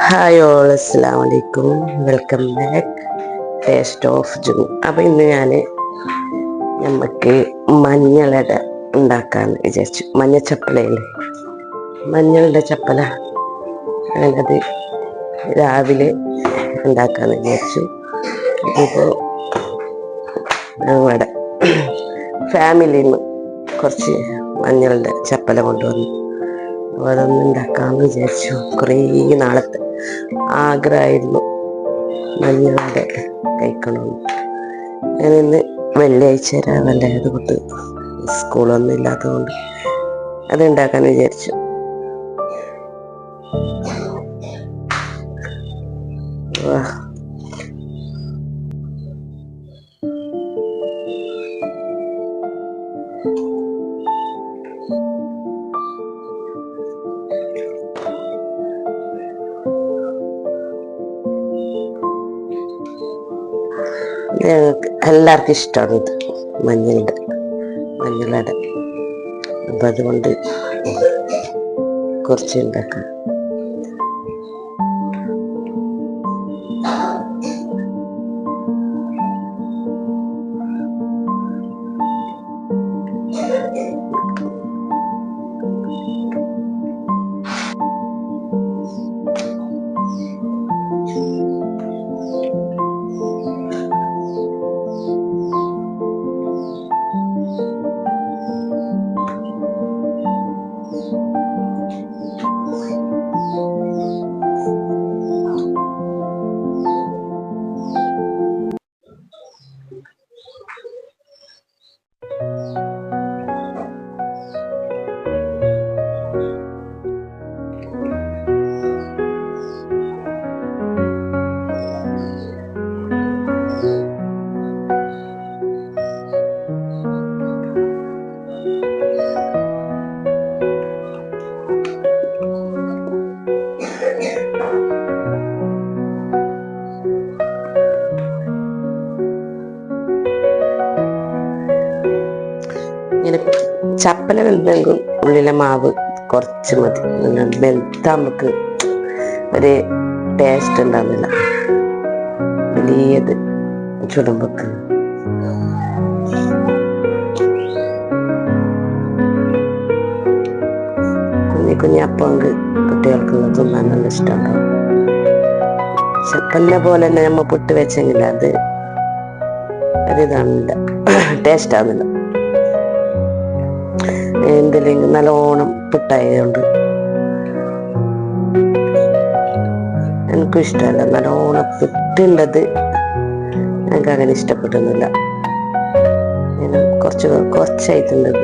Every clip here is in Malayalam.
ഹായ് ഓൾ അസ്സാം വലൈക്കും വെൽക്കം ബാക്ക് ടേസ്റ്റ് ഓഫ് ജൂ അപ്പം ഇന്ന് ഞാൻ നമുക്ക് മഞ്ഞളട ഉണ്ടാക്കാൻ വിചാരിച്ചു. മഞ്ഞ ചപ്പലയില്ലേ മഞ്ഞളുടെ ചപ്പല. അങ്ങനത് രാവിലെ ഉണ്ടാക്കാൻ വിചാരിച്ചു. ഇപ്പോൾ ഞങ്ങളുടെ ഫാമിലിയിൽ നിന്ന് കുറച്ച് മഞ്ഞളുടെ ചപ്പല കൊണ്ടുവന്നു. അപ്പോൾ അതൊന്നും ഉണ്ടാക്കാമെന്ന് വിചാരിച്ചു. കുറേ നാളത്തെ ആഗ്രഹമായിരുന്നു. മഞ്ഞളുടെ കഴിക്കണമെന്ന് ഇന്ന് വെള്ളിയാഴ്ച രാവിലെ അതുകൊണ്ട് സ്കൂളൊന്നും ഇല്ലാത്തതുകൊണ്ട് അത് ഉണ്ടാക്കാൻ വിചാരിച്ചു. വാ എല്ലാവർക്കും ഇഷ്ടമാണ് ഇത്. മഞ്ഞളുടെ മഞ്ഞളുടെ. അപ്പം അതുകൊണ്ട് കുറച്ച് ഉണ്ടാക്കാം. വലുതെങ്കിൽ ഉള്ളിലെ മാവ് കുറച്ച് മതി. വെളുത്ത നമുക്ക് ഒരു ടേസ്റ്റ് ഉണ്ടാവുന്നില്ല വലിയത് ചുടുമ്പക്ക്. കുഞ്ഞി കുഞ്ഞി അപ്പങ്ക് കുട്ടികൾക്കുള്ള തിന്നാൻ നല്ല ഇഷ്ടമുണ്ടാവും ചപ്പലിനെ പോലെ തന്നെ നമ്മൾ പുട്ട് വെച്ചെങ്കിൽ അത് ഒരിതാണില്ല ടേസ്റ്റ് ആവുന്നില്ല. എന്തെങ്കിലും നല്ലോണം പിട്ടായതുകൊണ്ട് എനിക്കും ഇഷ്ടമല്ല നല്ലോണം പുട്ടുള്ളത് എനിക്ക് അങ്ങനെ ഇഷ്ടപ്പെടുന്നില്ല ഇങ്ങനെ കുറച്ച് കുറച്ചായിട്ടുണ്ടത്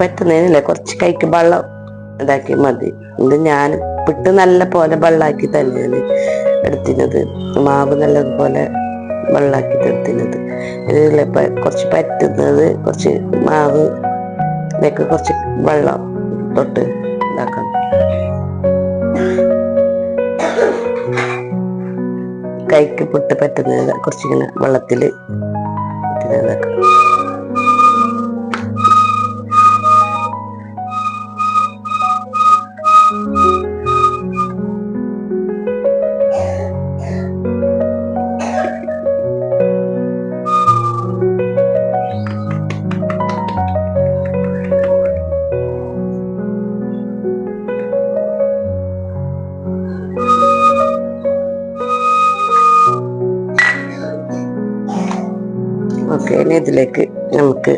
പറ്റുന്നതിനില്ല. കുറച്ച് കൈക്ക് വെള്ളം ഇതാക്കി മതി. ഇത് ഞാൻ പിട്ട് നല്ല പോലെ വെള്ളാക്കി തന്നെയാണ് എടുത്തിരുന്നത്. മാവ് നല്ലതുപോലെ വെള്ളാക്കി എടുത്തിരുന്നത്. ഇതിൽ കുറച്ച് പറ്റുന്നത് കുറച്ച് മാവ് ഇതൊക്കെ കുറച്ച് വെള്ളം തൊട്ട് ഇതാക്കണം. കൈക്ക് പുട്ട് പറ്റുന്നത് കുറച്ചിങ്ങനെ വെള്ളത്തിൽ ഇതാക്കണം അതിലേക്ക് നമുക്ക്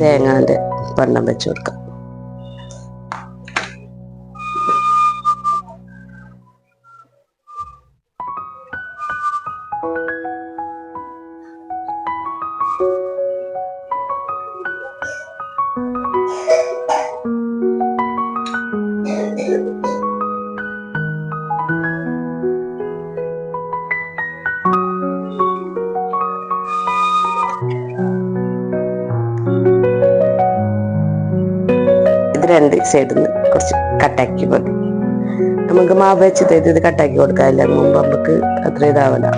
തേങ്ങാന്റെ പണ്ണം വെച്ച് കൊടുക്കാം. thank you സൈഡിൽ നിന്ന് കുറച്ച് കട്ടാക്കി കൊടുക്കും നമുക്ക് മാവ് വെച്ചിട്ട് ഇത് കട്ടാക്കി കൊടുക്കാറില്ല. മുമ്പ് നമുക്ക് അത്ര ഇതാവില്ല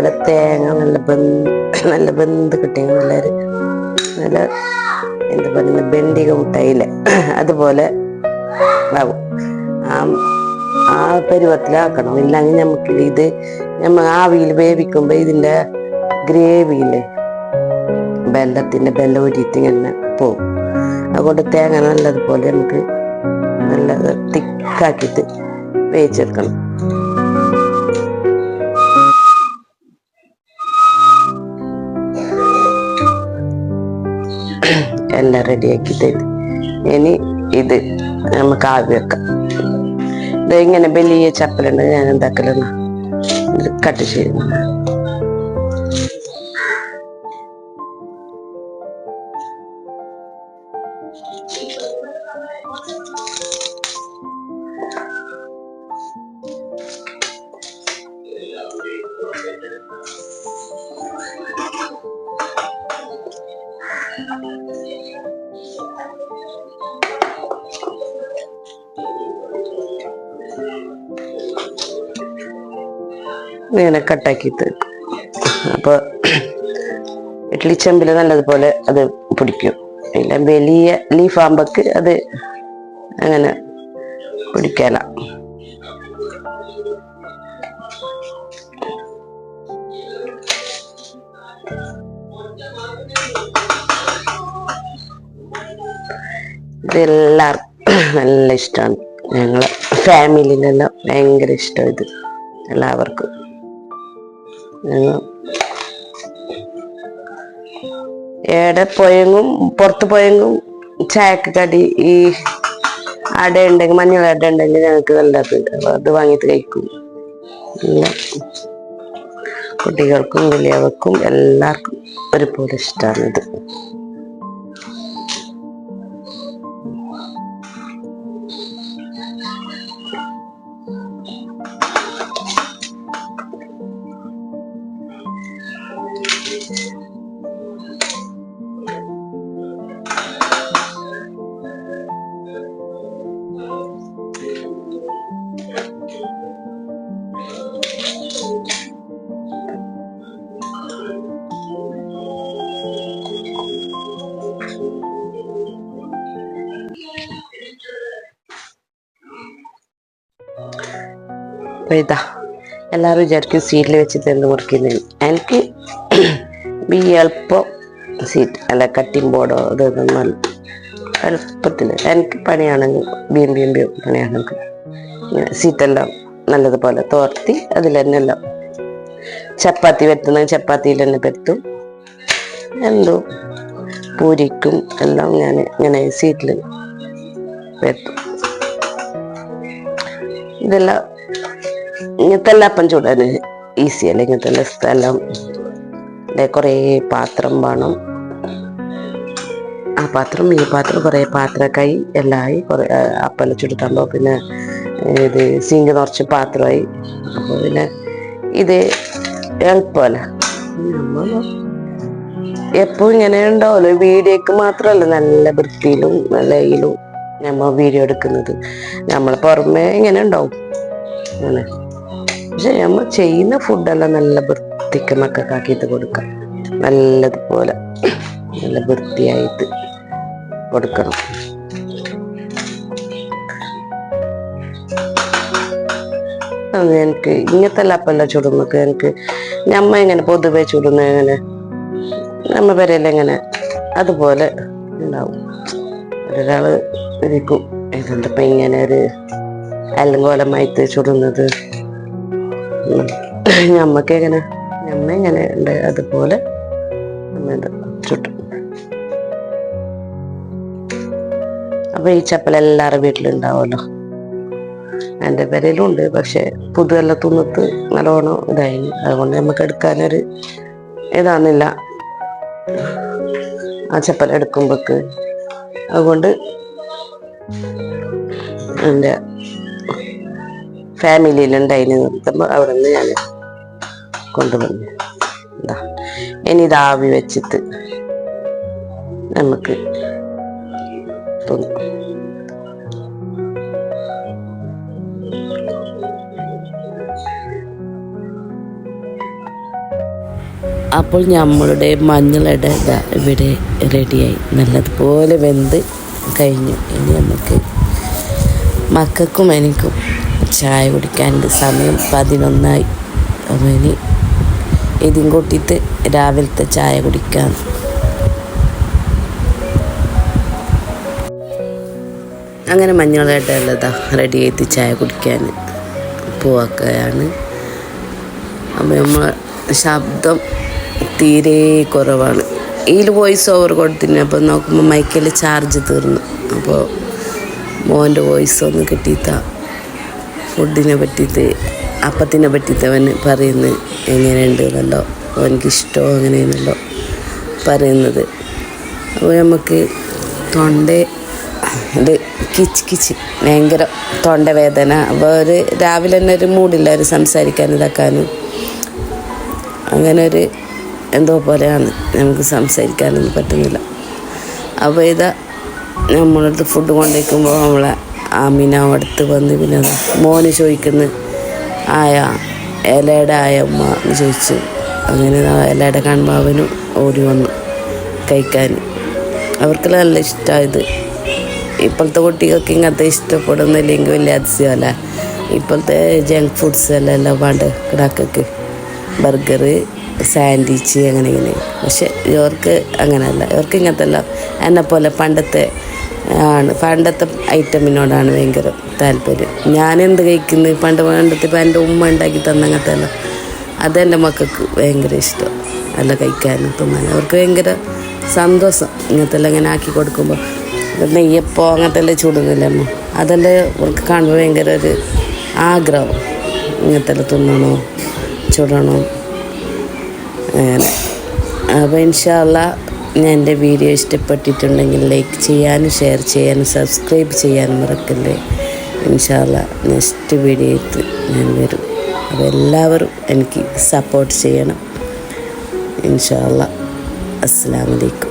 നല്ലതുപോലെ തേങ്ങ നല്ല ബന്ധ നല്ല ബന്ധ കിട്ടിയ നല്ലൊരു നല്ല എന്താ പറയുന്നത് ബെൻഡിക മുട്ടായില്ലേ അതുപോലെ ആവും ആ ആ പരുവത്തിലാക്കണം. ഇല്ലെങ്കിൽ നമുക്ക് ഇത് നമ്മ ആവിയിൽ വേവിക്കുമ്പോൾ ഇതിന്റെ ഗ്രേവിയിൽ ബെല്ലത്തിന്റെ ബെല്ലം ഒരിയിട്ട് ഇങ്ങനെ പോവും അതുകൊണ്ട് തേങ്ങ നല്ലതുപോലെ നമുക്ക് നല്ല തിക്കാക്കിയിട്ട് വേവിച്ചെടുക്കണം. എല്ലാം റെഡിയാക്കിയിട്ട് ഇനി ഇത് നമുക്ക് ആവി വെക്കാം. ഇത് ഇങ്ങനെ വലിയ ചപ്പലുണ്ട് ഞാൻ എന്താക്കലെന്നാ കട്ട് ചെയ്യുന്നു ഇങ്ങനെ കട്ടാക്കിയിട്ട് അപ്പോൾ ഇഡ്ലി ചെമ്പിൽ നല്ലതുപോലെ അത് പിടിക്കും. ഇല്ല വലിയ ലീഫ് ആകുമ്പോക്ക് അത് അങ്ങനെ പിടിക്കല ഇതെല്ലാവർക്കും നല്ല ഇഷ്ടമാണ് ഞങ്ങളെ ഫാമിലിയിലെല്ലാം ഭയങ്കര ഇഷ്ടം ഇത്. എല്ലാവർക്കും. ഞങ്ങൾ എവിടെ പോയെങ്കും പുറത്ത് പോയെങ്കും ചായക്ക് കടി ഈ അട ഉണ്ടെങ്കിൽ മഞ്ഞൾ അട ഉണ്ടെങ്കിൽ ഞങ്ങൾക്ക് നല്ലത് അപ്പൊ അത് വാങ്ങിയിട്ട് കഴിക്കും. കുട്ടികൾക്കും വലിയവർക്കും എല്ലാവർക്കും ഒരുപോലെ ഇഷ്ടമാണ് ഇത്. അപ്പൊ ഇതാ എല്ലാവരും വിചാരിക്കും സീറ്റിൽ വെച്ചിട്ട് എന്ത് മുറിക്കുന്നത് എനിക്ക് ഈ എളുപ്പം സീറ്റ് അല്ല കട്ടിംഗ് ബോർഡോ ഇതൊന്നും എളുപ്പത്തിൽ എനിക്ക് പണിയാണെങ്കിൽ ബിയും ബിയും ബിയും പണിയാണെങ്കിൽ സീറ്റെല്ലാം നല്ലതുപോലെ തോർത്തി അതിൽ തന്നെ എല്ലാം ചപ്പാത്തി വരുത്തുന്ന ചപ്പാത്തിയിൽ തന്നെ പരത്തും എന്തോ പൂരിക്കും എല്ലാം ഞാൻ ഇങ്ങനെ സീറ്റിൽ വരുത്തും ഇതെല്ലാം ഇങ്ങനത്തെ എല്ലാം അപ്പം ചൂടാൻ ഈസി അല്ല? ഇങ്ങനത്തെ സ്ഥലം. കുറേ പാത്രം വേണം. ആ പാത്രം ഈ പാത്രം കുറേ പാത്രക്കായി എല്ലാമായി കുറേ അപ്പം ചുടുത്താകുമ്പോൾ പിന്നെ ഇത് സിങ്ക് നിറച്ച് പാത്രമായി. അപ്പോൾ പിന്നെ ഇത് എളുപ്പമല്ല. എപ്പോഴും ഇങ്ങനെ ഉണ്ടാവുമല്ലോ? വീഡിയോക്ക് മാത്രമല്ല നല്ല വൃത്തിയിലും നല്ല ഇതിലും നമ്മൾ വീഡിയോ എടുക്കുന്നത്. നമ്മൾ പുറമേ ഇങ്ങനെ ഉണ്ടാവും. അങ്ങനെ. പക്ഷെ നമ്മൾ ചെയ്യുന്ന ഫുഡെല്ലാം നല്ല വൃത്തിക്ക് മക്കൾക്ക് ആക്കിയിട്ട് കൊടുക്കാം. നല്ലതുപോലെ നല്ല വൃത്തിയായിട്ട് കൊടുക്കണം. എനിക്ക് ഇങ്ങനത്തെ ലപ്പല്ല ചുടുന്നൊക്കെ എനിക്ക് ഞമ്മ എങ്ങനെ പൊതുവെ ചുടുന്ന എങ്ങനെ നമ്മ പേരെല്ലാം അതുപോലെ ഉണ്ടാവും. ഒരാൾ ഇരിക്കും. ഇതെന്തപ്പോ ഇങ്ങനെ ഒരു അലങ്കോലമായിട്ട് ചുടുന്നത്. ഞമ്മക്ക് എങ്ങനെ? ഞമ്മ എങ്ങനെ ഉണ്ട് അതുപോലെ അപ്പൊ ഈ ചപ്പൽ എല്ലാവരുടെ വീട്ടിലുണ്ടാവുമല്ലോ. എന്റെ പേരിലും ഉണ്ട് പക്ഷെ പുതുവല്ല തുന്നത്ത് നല്ലോണം ഇതായി. അതുകൊണ്ട് നമുക്ക് എടുക്കാനൊരു ഇതാന്നില്ല. ആ ചപ്പൽ എടുക്കുമ്പോക്ക്. അതുകൊണ്ട് എന്റെ ഫാമിലിയിലുണ്ടായിന് നിർത്തുമ്പോൾ അവിടെ നിന്ന് ഞാൻ കൊണ്ടുവന്നു. എന്താ ഇനി ഇത് ആവി വെച്ചിട്ട് നമുക്ക് അപ്പോൾ നമ്മളുടെ മഞ്ഞളട ഇവിടെ റെഡിയായി. നല്ലതുപോലെ വെന്ത് കഴിഞ്ഞു. ഇനി നമുക്ക് മക്കൾക്കും എനിക്കും ചായ കുടിക്കാനുണ്ട്. സമയം പതിനൊന്നായി. ഇനി ഇതും കൂട്ടിയിട്ട് രാവിലത്തെ ചായ കുടിക്കാൻ അങ്ങനെ മഞ്ഞളായിട്ടുള്ളതാ റെഡി ചെയ്ത് ചായ കുടിക്കാൻ പോവുകയാണ് അപ്പോൾ നമ്മൾ ശബ്ദം തീരെ കുറവാണ്. ഇതിൽ വോയിസ് ഓവർ കൊടുത്തിന്. അപ്പോൾ നോക്കുമ്പോൾ മൈക്കിൽ ചാർജ് തീർന്നു. അപ്പോൾ മോന്റെ വോയിസ് ഒന്ന് കിട്ടിയിട്ടാ. ഫുഡിനെ പറ്റിയിട്ട് അപ്പത്തിനെ പറ്റിയിട്ട് അവന് പറയുന്നത് എങ്ങനെയുണ്ട് എന്നല്ലോ അവനക്കിഷ്ടമോ അങ്ങനെയാണല്ലോ പറയുന്നത്. അപ്പോൾ നമുക്ക് തൊണ്ട ഇത് കിച്ച് കിച്ച് ഭയങ്കര തൊണ്ടവേദന അപ്പോൾ ഒരു രാവിലെ തന്നെ ഒരു മൂടില്ല ഒരു സംസാരിക്കാനും ഇതാക്കാനും. അങ്ങനെ ഒരു എന്തോ പോലെയാണ് നമുക്ക് സംസാരിക്കാനൊന്നും പറ്റുന്നില്ല. അപ്പോൾ ഇതാ നമ്മളടുത്ത് ഫുഡ് കൊണ്ടുവയ്ക്കുമ്പോൾ നമ്മളെ ആമിന അടുത്ത് വന്ന് പിന്നെ മോന് ചോദിക്കുന്നു ആയ ഇലയുടെ ആയ ഉമ്മ എന്ന് ചോദിച്ചു. അങ്ങനെ ഇലയുടെ അവനും ഓടി വന്നു കഴിക്കാൻ. അവർക്ക് നല്ല ഇഷ്ടമായത് ഇപ്പോഴത്തെ കുട്ടികൾക്ക് ഇങ്ങനത്തെ ഇഷ്ടപ്പെടുന്നില്ലെങ്കിൽ വലിയ അതിശയമല്ല. ഇപ്പോഴത്തെ ജങ്ക് ഫുഡ്സ് എല്ലാം എല്ലാം വേണ്ട കിടാക്കൊക്കെ. ബർഗർ സാൻഡ്വിച്ച് അങ്ങനെ ഇങ്ങനെ. പക്ഷെ ഇവർക്ക് അങ്ങനെയല്ല. ഇവർക്ക് ഇങ്ങനത്തെ എല്ലാം എന്നെ പോലെ പണ്ടത്തെ ആണ്. പണ്ടത്തെ ഐറ്റമിനോടാണ് ഭയങ്കര താല്പര്യം. ഞാൻ എന്ത് കഴിക്കുന്നത് പണ്ട് പണ്ടത്തെ ഇപ്പം എന്റെ ഉമ്മ ഉണ്ടാക്കി തന്ന അങ്ങനത്തെ അതെന്റെ മക്കൾക്ക് ഭയങ്കര ഇഷ്ടം. അല്ല കഴിക്കാനും തിന്നാനും. അവർക്ക് ഭയങ്കര സന്തോഷം. ഇങ്ങനത്തെ എല്ലാം ഇങ്ങനെ ആക്കി കൊടുക്കുമ്പോൾ നെയ്യപ്പോ അങ്ങനത്തെ എല്ലാം ചൂടുന്നില്ല അമ്മ. അതെല്ലാം അവർക്ക് കാണുമ്പോൾ ഭയങ്കര ഒരു ആഗ്രഹം. ഇങ്ങനത്തെ എല്ലാം തിന്നണോ ചുടണോ അങ്ങനെ. അപ്പോൾ ഇൻഷാല്ല എന്റെ വീഡിയോ ഇഷ്ടപ്പെട്ടിട്ടുണ്ടെങ്കിൽ ലൈക്ക് ചെയ്യാനും ഷെയർ ചെയ്യാനും സബ്സ്ക്രൈബ് ചെയ്യാനും മറക്കല്ലേ. ഇൻഷാല്ല നെക്സ്റ്റ് വീഡിയോയ്ക്ക് ഞാൻ വരും. അപ്പോൾ എല്ലാവരും എനിക്ക് സപ്പോർട്ട് ചെയ്യണം. ഇൻഷാല്ല അസ്സാം വലൈക്കും